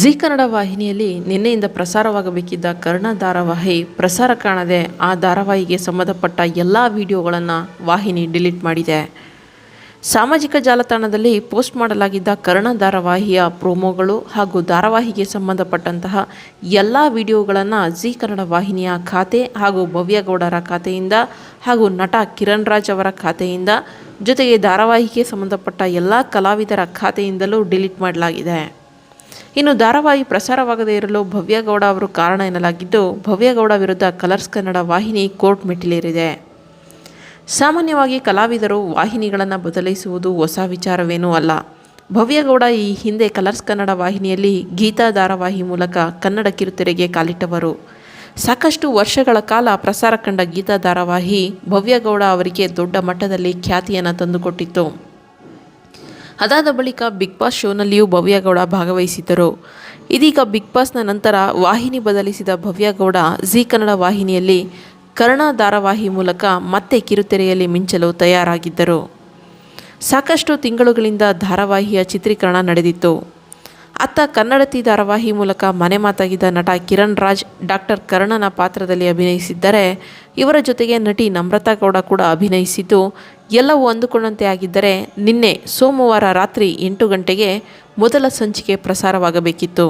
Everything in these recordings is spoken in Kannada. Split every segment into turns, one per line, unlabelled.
ಜಿ ಕನ್ನಡ ವಾಹಿನಿಯಲ್ಲಿ ನಿನ್ನೆಯಿಂದ ಪ್ರಸಾರವಾಗಬೇಕಿದ್ದ ಕರ್ಣ ಧಾರಾವಾಹಿ ಪ್ರಸಾರ ಕಾಣದೆ ಆ ಧಾರಾವಾಹಿಗೆ ಸಂಬಂಧಪಟ್ಟ ಎಲ್ಲ ವಿಡಿಯೋಗಳನ್ನು ವಾಹಿನಿ ಡಿಲೀಟ್ ಮಾಡಿದೆ. ಸಾಮಾಜಿಕ ಜಾಲತಾಣದಲ್ಲಿ ಪೋಸ್ಟ್ ಮಾಡಲಾಗಿದ್ದ ಕರ್ಣ ಧಾರಾವಾಹಿಯ ಪ್ರೋಮೋಗಳು ಹಾಗೂ ಧಾರಾವಾಹಿಗೆ ಸಂಬಂಧಪಟ್ಟಂತಹ ಎಲ್ಲ ವಿಡಿಯೋಗಳನ್ನು ಜಿ ಕನ್ನಡ ವಾಹಿನಿಯ ಖಾತೆ ಹಾಗೂ ಭವ್ಯಗೌಡರ ಖಾತೆಯಿಂದ ಹಾಗೂ ನಟ ಕಿರಣ್ ರಾಜ್ ಅವರ ಖಾತೆಯಿಂದ ಜೊತೆಗೆ ಧಾರಾವಾಹಿಗೆ ಸಂಬಂಧಪಟ್ಟ ಎಲ್ಲ ಕಲಾವಿದರ ಖಾತೆಯಿಂದಲೂ ಡಿಲೀಟ್ ಮಾಡಲಾಗಿದೆ. ಇನ್ನು ಧಾರಾವಾಹಿ ಪ್ರಸಾರವಾಗದೇ ಇರಲು ಭವ್ಯಗೌಡ ಅವರು ಕಾರಣ ಎನ್ನಲಾಗಿದ್ದು, ಭವ್ಯಗೌಡ ವಿರುದ್ಧ ಕಲರ್ಸ್ ಕನ್ನಡ ವಾಹಿನಿ ಕೋರ್ಟ್ ಮೆಟ್ಟಿಲೇರಿದೆ. ಸಾಮಾನ್ಯವಾಗಿ ಕಲಾವಿದರು ವಾಹಿನಿಗಳನ್ನು ಬದಲಿಸುವುದು ಹೊಸ ವಿಚಾರವೇನೂ ಅಲ್ಲ. ಭವ್ಯಗೌಡ ಈ ಹಿಂದೆ ಕಲರ್ಸ್ ಕನ್ನಡ ವಾಹಿನಿಯಲ್ಲಿ ಗೀತಾ ಧಾರಾವಾಹಿ ಮೂಲಕ ಕನ್ನಡ ಕಿರುತೆರೆಗೆ ಕಾಲಿಟ್ಟವರು. ಸಾಕಷ್ಟು ವರ್ಷಗಳ ಕಾಲ ಪ್ರಸಾರ ಕಂಡ ಗೀತಾ ಧಾರಾವಾಹಿ ಭವ್ಯಗೌಡ ಅವರಿಗೆ ದೊಡ್ಡ ಮಟ್ಟದಲ್ಲಿ ಖ್ಯಾತಿಯನ್ನು ತಂದುಕೊಟ್ಟಿತ್ತು. ಅದಾದ ಬಳಿಕ ಬಿಗ್ ಬಾಸ್ ಶೋನಲ್ಲಿಯೂ ಭವ್ಯಗೌಡ ಭಾಗವಹಿಸಿದ್ದರು. ಇದೀಗ ಬಿಗ್ ಬಾಸ್ನ ನಂತರ ವಾಹಿನಿ ಬದಲಿಸಿದ ಭವ್ಯಗೌಡ ಜಿ ಕನ್ನಡ ವಾಹಿನಿಯಲ್ಲಿ ಕರ್ಣ ಧಾರಾವಾಹಿ ಮೂಲಕ ಮತ್ತೆ ಕಿರುತೆರೆಯಲ್ಲಿ ಮಿಂಚಲು ತಯಾರಾಗಿದ್ದರು. ಸಾಕಷ್ಟು ತಿಂಗಳುಗಳಿಂದ ಧಾರಾವಾಹಿಯ ಚಿತ್ರೀಕರಣ ನಡೆದಿತ್ತು. ಅತ್ತ ಕನ್ನಡತಿ ಧಾರಾವಾಹಿ ಮೂಲಕ ಮನೆ ಮಾತಾಗಿದ್ದ ನಟ ಕಿರಣ್ ರಾಜ್, ಡಾಕ್ಟರ್ ಕರ್ಣನ ಪಾತ್ರದಲ್ಲಿ ಅಭಿನಯಿಸಿದ್ದರೆ ಇವರ ಜೊತೆಗೆ ನಟಿ ನಮ್ರತಾ ಗೌಡ ಕೂಡ ಅಭಿನಯಿಸಿದ್ದು ಎಲ್ಲವೂ ಅಂದುಕೊಂಡಂತೆ ಆಗಿದ್ದರೆ ನಿನ್ನೆ ಸೋಮವಾರ ರಾತ್ರಿ ಎಂಟು ಗಂಟೆಗೆ ಮೊದಲ ಸಂಚಿಕೆ ಪ್ರಸಾರವಾಗಬೇಕಿತ್ತು.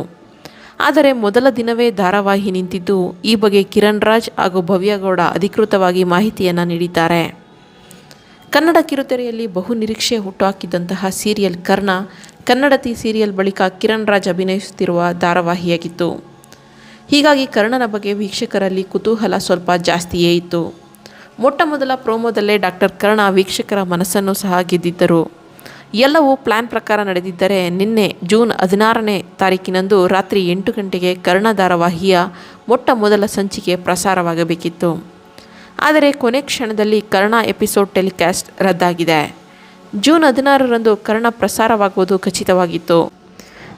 ಆದರೆ ಮೊದಲ ದಿನವೇ ಧಾರಾವಾಹಿ ನಿಂತಿದ್ದು ಈ ಬಗ್ಗೆ ಕಿರಣ್ ರಾಜ್ ಹಾಗೂ ಭವ್ಯಗೌಡ ಅಧಿಕೃತವಾಗಿ ಮಾಹಿತಿಯನ್ನು ನೀಡಿದ್ದಾರೆ. ಕನ್ನಡ ಕಿರುತೆರೆಯಲ್ಲಿ ಬಹು ನಿರೀಕ್ಷೆ ಹುಟ್ಟುಹಾಕಿದ್ದಂತಹ ಸೀರಿಯಲ್ ಕರ್ಣ ಕನ್ನಡತಿ ಸೀರಿಯಲ್ ಬಳಿಕ ಕಿರಣ್ ರಾಜ್ ಅಭಿನಯಿಸುತ್ತಿರುವ ಧಾರಾವಾಹಿಯಾಗಿತ್ತು. ಹೀಗಾಗಿ ಕರ್ಣನ ಬಗ್ಗೆ ವೀಕ್ಷಕರಲ್ಲಿ ಕುತೂಹಲ ಸ್ವಲ್ಪ ಜಾಸ್ತಿಯೇ ಇತ್ತು. ಮೊಟ್ಟ ಮೊದಲ ಪ್ರೋಮೋದಲ್ಲೇ ಡಾಕ್ಟರ್ ಕರ್ಣ ವೀಕ್ಷಕರ ಮನಸ್ಸನ್ನು ಸಹ ಗೆದ್ದಿದ್ದರು. ಎಲ್ಲವೂ ಪ್ಲ್ಯಾನ್ ಪ್ರಕಾರ ನಡೆದಿದ್ದರೆ ನಿನ್ನೆ ಜೂನ್ ಹದಿನಾರನೇ ತಾರೀಕಿನಂದು ರಾತ್ರಿ ಎಂಟು ಗಂಟೆಗೆ ಕರ್ಣ ಧಾರಾವಾಹಿಯ ಮೊಟ್ಟ ಮೊದಲ ಸಂಚಿಕೆ ಪ್ರಸಾರವಾಗಬೇಕಿತ್ತು. ಆದರೆ ಕೊನೆ ಕ್ಷಣದಲ್ಲಿ ಕರ್ಣ ಎಪಿಸೋಡ್ ಟೆಲಿಕಾಸ್ಟ್ ರದ್ದಾಗಿದೆ. ಜೂನ್ ಹದಿನಾರರಂದು ಕರ್ಣ ಪ್ರಸಾರವಾಗುವುದು ಖಚಿತವಾಗಿತ್ತು.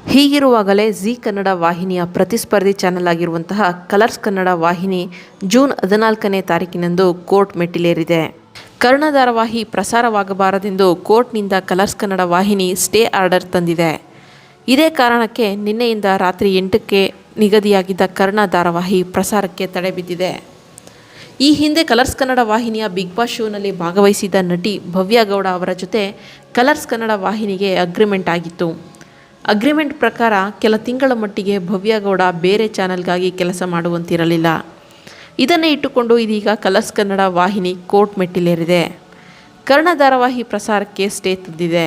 ಹೀಗಿರುವಾಗಲೇ ಜಿ ಕನ್ನಡ ವಾಹಿನಿಯ ಪ್ರತಿಸ್ಪರ್ಧಿ ಚಾನೆಲ್ ಆಗಿರುವಂತಹ ಕಲರ್ಸ್ ಕನ್ನಡ ವಾಹಿನಿ ಜೂನ್ ಹದಿನಾಲ್ಕನೇ ತಾರೀಕಿನಂದು ಕೋರ್ಟ್ ಮೆಟ್ಟಿಲೇರಿದೆ. ಕರ್ಣ ಧಾರಾವಾಹಿ ಪ್ರಸಾರವಾಗಬಾರದೆಂದು ಕೋರ್ಟ್ನಿಂದ ಕಲರ್ಸ್ ಕನ್ನಡ ವಾಹಿನಿ ಸ್ಟೇ ಆರ್ಡರ್ ತಂದಿದೆ. ಇದೇ ಕಾರಣಕ್ಕೆ ನಿನ್ನೆಯಿಂದ ರಾತ್ರಿ ಎಂಟಕ್ಕೆ ನಿಗದಿಯಾಗಿದ್ದ ಕರ್ಣ ಧಾರಾವಾಹಿ ಪ್ರಸಾರಕ್ಕೆ ತಡೆ ಬಿದ್ದಿದೆ. ಈ ಹಿಂದೆ ಕಲರ್ಸ್ ಕನ್ನಡ ವಾಹಿನಿಯ ಬಿಗ್ ಬಾಸ್ ಶೋನಲ್ಲಿ ಭಾಗವಹಿಸಿದ ನಟಿ ಭವ್ಯ ಗೌಡ ಅವರ ಜೊತೆ ಕಲರ್ಸ್ ಕನ್ನಡ ವಾಹಿನಿಗೆ ಅಗ್ರಿಮೆಂಟ್ ಆಗಿತ್ತು. ಅಗ್ರಿಮೆಂಟ್ ಪ್ರಕಾರ ಕೆಲ ತಿಂಗಳ ಮಟ್ಟಿಗೆ ಭವ್ಯ ಗೌಡ ಬೇರೆ ಚಾನಲ್ಗಾಗಿ ಕೆಲಸ ಮಾಡುವಂತಿರಲಿಲ್ಲ. ಇದನ್ನೇ ಇಟ್ಟುಕೊಂಡು ಇದೀಗ ಕಲರ್ಸ್ ಕನ್ನಡ ವಾಹಿನಿ ಕೋರ್ಟ್ ಮೆಟ್ಟಿಲೇರಿದೆ. ಕರ್ಣ ಧಾರಾವಾಹಿ ಪ್ರಸಾರಕ್ಕೆ ಸ್ಟೇ ತಂದಿದೆ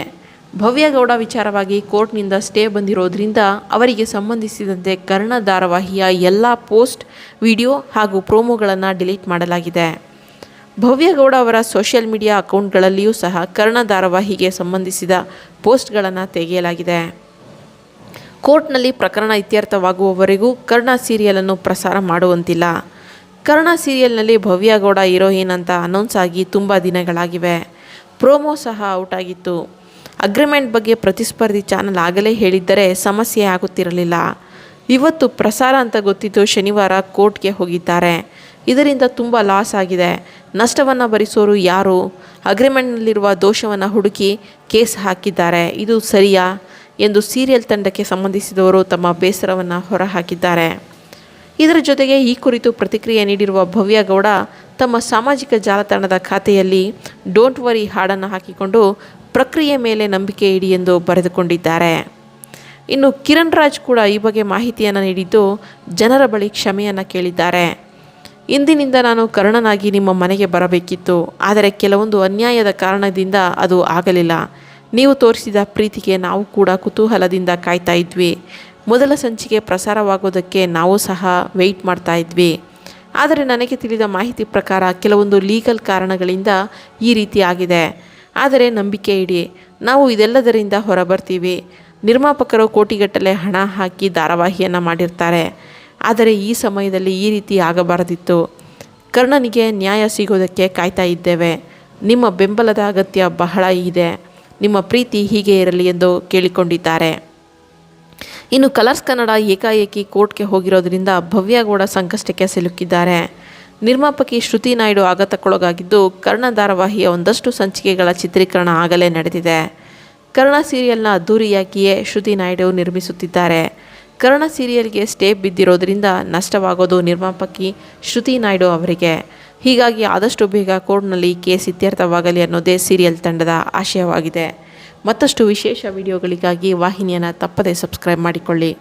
ಭವ್ಯಗೌಡ ವಿಚಾರವಾಗಿ ಕೋರ್ಟ್ನಿಂದ ಸ್ಟೇ ಬಂದಿರೋದ್ರಿಂದ ಅವರಿಗೆ ಸಂಬಂಧಿಸಿದಂತೆ ಕರ್ಣ ಧಾರಾವಾಹಿಯ ಎಲ್ಲ ಪೋಸ್ಟ್, ವಿಡಿಯೋ ಹಾಗೂ ಪ್ರೋಮೋಗಳನ್ನು ಡಿಲೀಟ್ ಮಾಡಲಾಗಿದೆ. ಭವ್ಯಗೌಡ ಅವರ ಸೋಷಿಯಲ್ ಮೀಡಿಯಾ ಅಕೌಂಟ್ಗಳಲ್ಲಿಯೂ ಸಹ ಕರ್ಣ ಧಾರಾವಾಹಿಗೆ ಸಂಬಂಧಿಸಿದ ಪೋಸ್ಟ್ಗಳನ್ನು ತೆಗೆಯಲಾಗಿದೆ. ಕೋರ್ಟ್ನಲ್ಲಿ ಪ್ರಕರಣ ಇತ್ಯರ್ಥವಾಗುವವರೆಗೂ ಕರ್ಣ ಸೀರಿಯಲನ್ನು ಪ್ರಸಾರ ಮಾಡುವಂತಿಲ್ಲ. ಕರ್ಣ ಸೀರಿಯಲ್ನಲ್ಲಿ ಭವ್ಯಗೌಡ ಹೀರೋಯಿನ್ ಅಂತ ಅನೌನ್ಸ್ ಆಗಿ ತುಂಬ ದಿನಗಳಾಗಿವೆ. ಪ್ರೋಮೋ ಸಹ ಔಟ್ ಆಗಿತ್ತು. ಅಗ್ರಿಮೆಂಟ್ ಬಗ್ಗೆ ಪ್ರತಿಸ್ಪರ್ಧಿ ಚಾನಲ್ ಆಗಲೇ ಹೇಳಿದ್ದರೆ ಸಮಸ್ಯೆ ಆಗುತ್ತಿರಲಿಲ್ಲ. ಇವತ್ತು ಪ್ರಸಾರ ಅಂತ ಗೊತ್ತಿದ್ದು ಶನಿವಾರ ಕೋರ್ಟ್ಗೆ ಹೋಗಿದ್ದಾರೆ. ಇದರಿಂದ ತುಂಬ ಲಾಸ್ ಆಗಿದೆ. ನಷ್ಟವನ್ನು ಭರಿಸೋರು ಯಾರು? ಅಗ್ರಿಮೆಂಟ್ನಲ್ಲಿರುವ ದೋಷವನ್ನು ಹುಡುಕಿ ಕೇಸ್ ಹಾಕಿದ್ದಾರೆ. ಇದು ಸರಿಯಾ? ಎಂದು ಸೀರಿಯಲ್ ತಂಡಕ್ಕೆ ಸಂಬಂಧಿಸಿದವರು ತಮ್ಮ ಬೇಸರವನ್ನು ಹೊರಹಾಕಿದ್ದಾರೆ. ಇದರ ಜೊತೆಗೆ ಈ ಕುರಿತು ಪ್ರತಿಕ್ರಿಯೆ ನೀಡಿರುವ ಭವ್ಯ ಗೌಡ ತಮ್ಮ ಸಾಮಾಜಿಕ ಜಾಲತಾಣದ ಖಾತೆಯಲ್ಲಿ ಡೋಂಟ್ ವರಿ ಹಾಡನ್ನು ಹಾಕಿಕೊಂಡು ಪ್ರಕ್ರಿಯೆ ಮೇಲೆ ನಂಬಿಕೆ ಇಡಿ ಎಂದು ಬರೆದುಕೊಂಡಿದ್ದಾರೆ. ಇನ್ನು ಕಿರಣ್ ರಾಜ್ ಕೂಡ ಈ ಬಗ್ಗೆ ಮಾಹಿತಿಯನ್ನು ನೀಡಿದ್ದು ಜನರ ಬಳಿ ಕ್ಷಮೆಯನ್ನು ಕೇಳಿದ್ದಾರೆ. ಇಂದಿನಿಂದ ನಾನು ಕರ್ಣನಾಗಿ ನಿಮ್ಮ ಮನೆಗೆ ಬರಬೇಕಿತ್ತು. ಆದರೆ ಕೆಲವೊಂದು ಅನ್ಯಾಯದ ಕಾರಣದಿಂದ ಅದು ಆಗಲಿಲ್ಲ. ನೀವು ತೋರಿಸಿದ ಪ್ರೀತಿಗೆ ನಾವು ಕೂಡ ಕುತೂಹಲದಿಂದ ಕಾಯ್ತಾ ಇದ್ವಿ. ಮೊದಲ ಸಂಚಿಕೆ ಪ್ರಸಾರವಾಗೋದಕ್ಕೆ ನಾವು ಸಹ ವೆಯ್ಟ್ ಮಾಡ್ತಾ ಇದ್ವಿ. ಆದರೆ ನನಗೆ ತಿಳಿದ ಮಾಹಿತಿ ಪ್ರಕಾರ ಕೆಲವೊಂದು ಲೀಗಲ್ ಕಾರಣಗಳಿಂದ ಈ ರೀತಿ ಆಗಿದೆ. ಆದರೆ ನಂಬಿಕೆ ಇಡಿ, ನಾವು ಇದೆಲ್ಲದರಿಂದ ಹೊರಬರ್ತೀವಿ. ನಿರ್ಮಾಪಕರು ಕೋಟಿಗಟ್ಟಲೆ ಹಣ ಹಾಕಿ ಧಾರಾವಾಹಿಯನ್ನು ಮಾಡಿರ್ತಾರೆ. ಆದರೆ ಈ ಸಮಯದಲ್ಲಿ ಈ ರೀತಿ ಆಗಬಾರದಿತ್ತು. ಕರ್ಣನಿಗೆ ನ್ಯಾಯ ಸಿಗೋದಕ್ಕೆ ಕಾಯ್ತಾ ಇದ್ದೇವೆ. ನಿಮ್ಮ ಬೆಂಬಲದ ಅಗತ್ಯ ಬಹಳ ಇದೆ. ನಿಮ್ಮ ಪ್ರೀತಿ ಹೀಗೆ ಇರಲಿ ಎಂದು ಕೇಳಿಕೊಂಡಿದ್ದಾರೆ. ಇನ್ನು ಕಲರ್ಸ್ ಕನ್ನಡ ಏಕಾಏಕಿ ಕೋರ್ಟ್ಗೆ ಹೋಗಿರೋದ್ರಿಂದ ಭವ್ಯಗೌಡ ಸಂಕಷ್ಟಕ್ಕೆ ಸಿಲುಕಿದ್ದಾರೆ. ನಿರ್ಮಾಪಕಿ ಶ್ರುತಿ ನಾಯ್ಡು ಆಘಾತಕ್ಕೊಳಗಾಗಿದ್ದು, ಕರ್ಣ ಧಾರಾವಾಹಿಯ ಒಂದಷ್ಟು ಸಂಚಿಕೆಗಳ ಚಿತ್ರೀಕರಣ ಆಗಲೇ ನಡೆದಿದೆ. ಕರ್ಣ ಸೀರಿಯಲ್ನ ಅದ್ದೂರಿಯಾಗಿಯೇ ಶ್ರುತಿ ನಾಯ್ಡು ನಿರ್ಮಿಸುತ್ತಿದ್ದಾರೆ. ಕರ್ಣ ಸೀರಿಯಲ್ಗೆ ಸ್ಟೇ ಬಿದ್ದಿರೋದ್ರಿಂದ ನಷ್ಟವಾಗೋದು ನಿರ್ಮಾಪಕಿ ಶ್ರುತಿ ನಾಯ್ಡು ಅವರಿಗೆ. ಹೀಗಾಗಿ ಆದಷ್ಟು ಬೇಗ ಕೋರ್ಟ್ನಲ್ಲಿ ಕೇಸ್ ಇತ್ಯರ್ಥವಾಗಲಿ ಅನ್ನೋದೇ ಸೀರಿಯಲ್ ತಂಡದ ಆಶಯವಾಗಿದೆ. ಮತ್ತಷ್ಟು ವಿಶೇಷ ವಿಡಿಯೋಗಳಿಗಾಗಿ ವಾಹಿನಿಯನ್ನು ತಪ್ಪದೇ ಸಬ್ಸ್ಕ್ರೈಬ್ ಮಾಡಿಕೊಳ್ಳಿ.